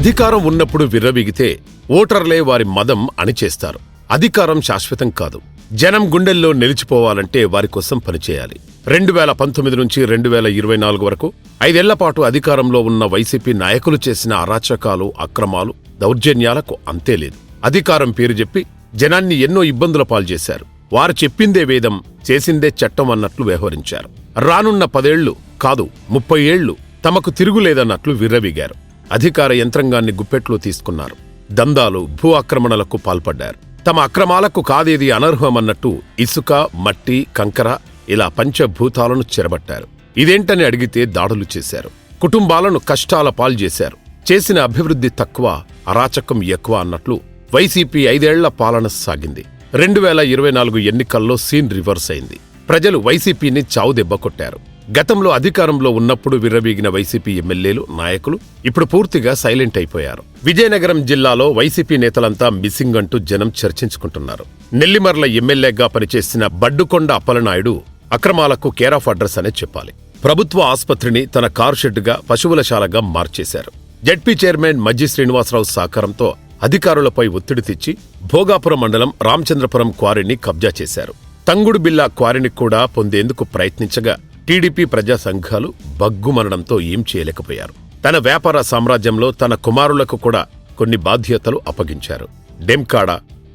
అధికారం ఉన్నప్పుడు విర్రవీగితే ఓటర్లే వారి మదం అణిచేస్తారు. అధికారం శాశ్వతం కాదు. జనం గుండెల్లో నిలిచిపోవాలంటే వారి కోసం పనిచేయాలి. రెండు వేల పంతొమ్మిది నుంచి రెండు వేల ఇరవై నాలుగు వరకు ఐదేళ్ళ పాటు అధికారంలో ఉన్న వైసీపీ నాయకులు చేసిన అరాచకాలు అక్రమాలు దౌర్జన్యాలకు అంతే లేదు. అధికారం పేరు చెప్పి జనాన్ని ఎన్నో ఇబ్బందుల పాల్చేశారు వారు చెప్పిందే వేదం చేసిందే చట్టం అన్నట్లు వ్యవహరించారు. రానున్న పదేళ్ళు కాదు ముప్పై ఏళ్ళు తమకు తిరుగులేదన్నట్లు విర్రవీగారు. అధికార యంత్రాంగాన్ని గుప్పెట్లో తీసుకున్నారు. దందాలు భూ ఆక్రమణలకు పాల్పడ్డారు. తమ అక్రమాలకు కాదేది అనర్హమన్నట్టు ఇసుక మట్టి కంకర ఇలా పంచభూతాలను చెరబట్టారు. ఇదేంటని అడిగితే దాడులు చేశారు. కుటుంబాలను కష్టాల పాల్చేశారు చేసిన అభివృద్ధి తక్కువ అరాచకం ఎక్కువ అన్నట్లు వైసీపీ ఐదేళ్ళ పాలన సాగింది. రెండు వేల ఇరవై నాలుగు ఎన్నికల్లో సీన్ రివర్స్ అయింది. ప్రజలు వైసీపీని చావుదెబ్బ కొట్టారు. గతంలో అధికారంలో ఉన్నప్పుడు విర్రవీగిన వైసీపీ ఎమ్మెల్యేలు నాయకులు ఇప్పుడు పూర్తిగా సైలెంట్ అయిపోయారు. విజయనగరం జిల్లాలో వైసీపీ నేతలంతా మిస్సింగ్ అంటూ జనం చర్చించుకుంటున్నారు. నెల్లిమర్ల ఎమ్మెల్యేగా పనిచేసిన బడ్డుకొండ అప్పలనాయుడు అక్రమాలకు కేర్ ఆఫ్ అడ్రస్ అనే చెప్పాలి. ప్రభుత్వ ఆసుపత్రిని తన కారు షెడ్డుగా పశువులశాలగా మార్చేశారు. జడ్పీ చైర్మన్ మజ్జి శ్రీనివాసరావు సహకారంతో అధికారులపై ఒత్తిడి తెచ్చి భోగాపురం మండలం రామచంద్రపురం క్వారీని కబ్జా చేశారు. తంగుడు బిల్లా క్వారీని కూడా పొందేందుకు ప్రయత్నించగా టీడీపీ ప్రజా సంఘాలు బగ్గుమనడంతో ఏం చేయలేకపోయారు. తన వ్యాపార సామ్రాజ్యంలో తన కుమారులకు కూడా కొన్ని బాధ్యతలు అప్పగించారు. డెంకాడ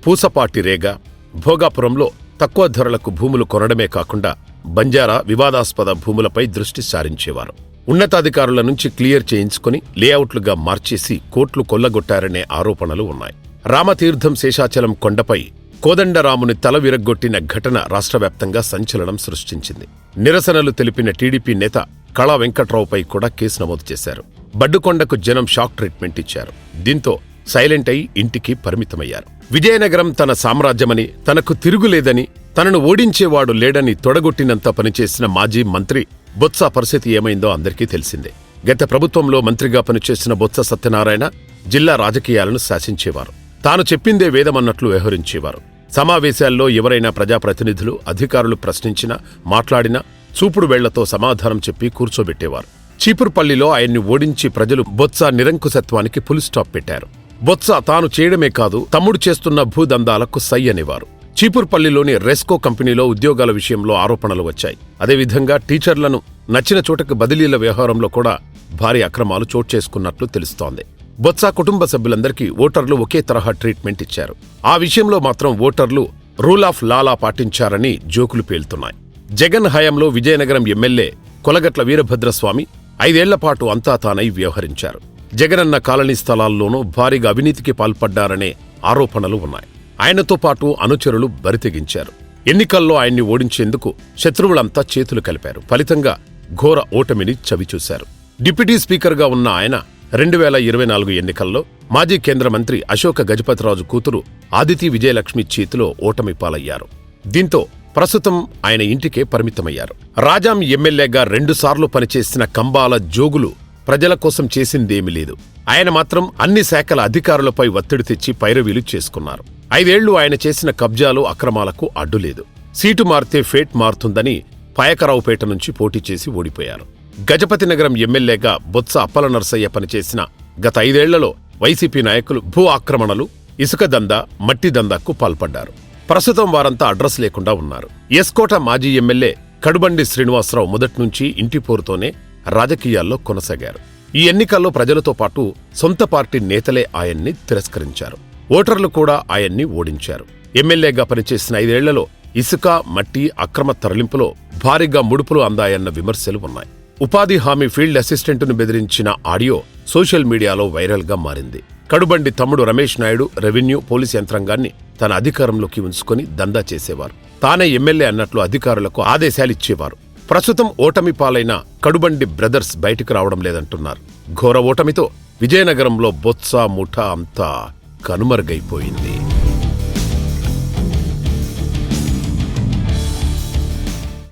పూసపాటి రేగ భోగాపురంలో తక్కువ ధరలకు భూములు కొనడమే కాకుండా బంజారా వివాదాస్పద భూములపై దృష్టి సారించేవారు. ఉన్నతాధికారుల నుంచి క్లియర్ చేయించుకుని లేఅవుట్లుగా మార్చేసి కోట్లు కొల్లగొట్టారనే ఆరోపణలు ఉన్నాయి. రామతీర్థం శేషాచలం కొండపై కోదండరాముని తల విరగ్గొట్టిన ఘటన రాష్ట్రవ్యాప్తంగా సంచలనం సృష్టించింది. నిరసనలు తెలిపిన టీడీపీ నేత కళా వెంకట్రావుపై కూడా కేసు నమోదు చేశారు. బడ్డుకొండకు జనం షాక్ ట్రీట్మెంట్ ఇచ్చారు. దీంతో సైలెంట్ అయి ఇంటికి పరిమితమయ్యారు. విజయనగరం తన సామ్రాజ్యమని తనకు తిరుగులేదని తనను ఓడించేవాడు లేడని తొడగొట్టినంత పనిచేసిన మాజీ మంత్రి బొత్స పరిస్థితి ఏమైందో అందరికీ తెలిసిందే. గత ప్రభుత్వంలో మంత్రిగా పనిచేసిన బొత్స సత్యనారాయణ జిల్లా రాజకీయాలను శాసించేవారు. తాను చెప్పిందే వేదమన్నట్లు వ్యవహరించేవారు. సమావేశాల్లో ఎవరైనా ప్రజాప్రతినిధులు అధికారులు ప్రశ్నించినా మాట్లాడినా చూపుడు వేళ్ళతో సమాధానం చెప్పి కూర్చోబెట్టేవారు. చీపురుపల్లిలో ఆయన్ని ఓడించి ప్రజలు బొత్స నిరంకుశత్వానికి ఫుల్ స్టాప్ పెట్టారు. బొత్స తాను చేయడమే కాదు తమ్ముడు చేస్తున్న భూదందాలకు సై అనేవారు. చీపుర్పల్లిలోని రెస్కో కంపెనీలో ఉద్యోగాల విషయంలో ఆరోపణలు వచ్చాయి. అదేవిధంగా టీచర్లను నచ్చిన చోటకు బదిలీల వ్యవహారంలో కూడా భారీ అక్రమాలు చోటు చేసుకున్నట్లు తెలుస్తోంది. బొత్స కుటుంబ సభ్యులందరికీ ఓటర్లు ఒకే తరహా ట్రీట్మెంట్ ఇచ్చారు. ఆ విషయంలో మాత్రం ఓటర్లు రూల్ ఆఫ్ లాలా పాటించారని జోకులు పేలుతున్నాయి. జగన్ హయాంలో విజయనగరం ఎమ్మెల్యే కొలగట్ల వీరభద్రస్వామి ఐదేళ్ళ పాటు అంతా తానై వ్యవహరించారు. జగనన్న కాలనీ స్థలాల్లోనూ భారీగా అవినీతికి పాల్పడ్డారనే ఆరోపణలు ఉన్నాయి. ఆయనతో పాటు అనుచరులు బరితెగించారు. ఎన్నికల్లో ఆయన్ని ఓడించేందుకు శత్రువులంతా చేతులు కలిపారు. ఫలితంగా ఘోర ఓటమిని చవిచూశారు. డిప్యూటీ స్పీకర్గా ఉన్న ఆయన రెండు వేల ఇరవై నాలుగు ఎన్నికల్లో మాజీ కేంద్ర మంత్రి అశోక గజపతిరాజు కూతురు ఆదితి విజయలక్ష్మి చేతిలో ఓటమి పాలయ్యారు. దీంతో ప్రస్తుతం ఆయన ఇంటికే పరిమితమయ్యారు. రాజాం ఎమ్మెల్యేగా రెండుసార్లు పనిచేసిన కంబాల జోగులు ప్రజల కోసం చేసిందేమీ లేదు. ఆయన మాత్రం అన్ని శాఖల అధికారులపై ఒత్తిడి తెచ్చి పైరవీలు చేసుకున్నారు. ఐదేళ్ళు ఆయన చేసిన కబ్జాలు అక్రమాలకు అడ్డులేదు. సీటు మారితే ఫేట్ మారుతుందని పాయకరావుపేట నుంచి పోటీ చేసి ఓడిపోయారు. గజపతి నగరం ఎమ్మెల్యేగా బొత్స అప్పల నర్సయ్య పనిచేసిన గత ఐదేళ్ళలో వైసీపీ నాయకులు భూ ఆక్రమణలు ఇసుక దందా మట్టి దందాకు పాల్పడ్డారు. ప్రస్తుతం వారంతా అడ్రస్ లేకుండా ఉన్నారు. ఎస్కోట మాజీ ఎమ్మెల్యే కడుబండి శ్రీనివాసరావు మొదట్నుంచి ఇంటి పోరుతోనే రాజకీయాల్లో కొనసాగారు. ఈ ఎన్నికల్లో ప్రజలతో పాటు సొంత పార్టీ నేతలే ఆయన్ని తిరస్కరించారు. ఓటర్లు కూడా ఆయన్ని ఓడించారు. ఎమ్మెల్యేగా పనిచేసిన ఐదేళ్ళలో ఇసుక మట్టి అక్రమ తరలింపులో భారీగా ముడుపులు అందాయన్న విమర్శలు ఉన్నాయి. ఉపాధి హామీ ఫీల్డ్ అసిస్టెంట్ను బెదిరించిన ఆడియో సోషల్ మీడియాలో వైరల్గా మారింది. కడుబండి తమ్ముడు రమేష్ నాయుడు రెవెన్యూ పోలీస్ యంత్రాంగాన్ని తన అధికారంలోకి ఉంచుకొని దందా చేసేవారు. తానే ఎమ్మెల్యే అన్నట్లు అధికారులకు ఆదేశాలిచ్చేవారు ప్రస్తుతం ఓటమి పాలైన కడుబండి బ్రదర్స్ బయటకు రావడం లేదంటున్నారు. ఘోర ఓటమితో విజయనగరంలో బొత్స ముఠా అంతా కనుమరుగైపోయింది.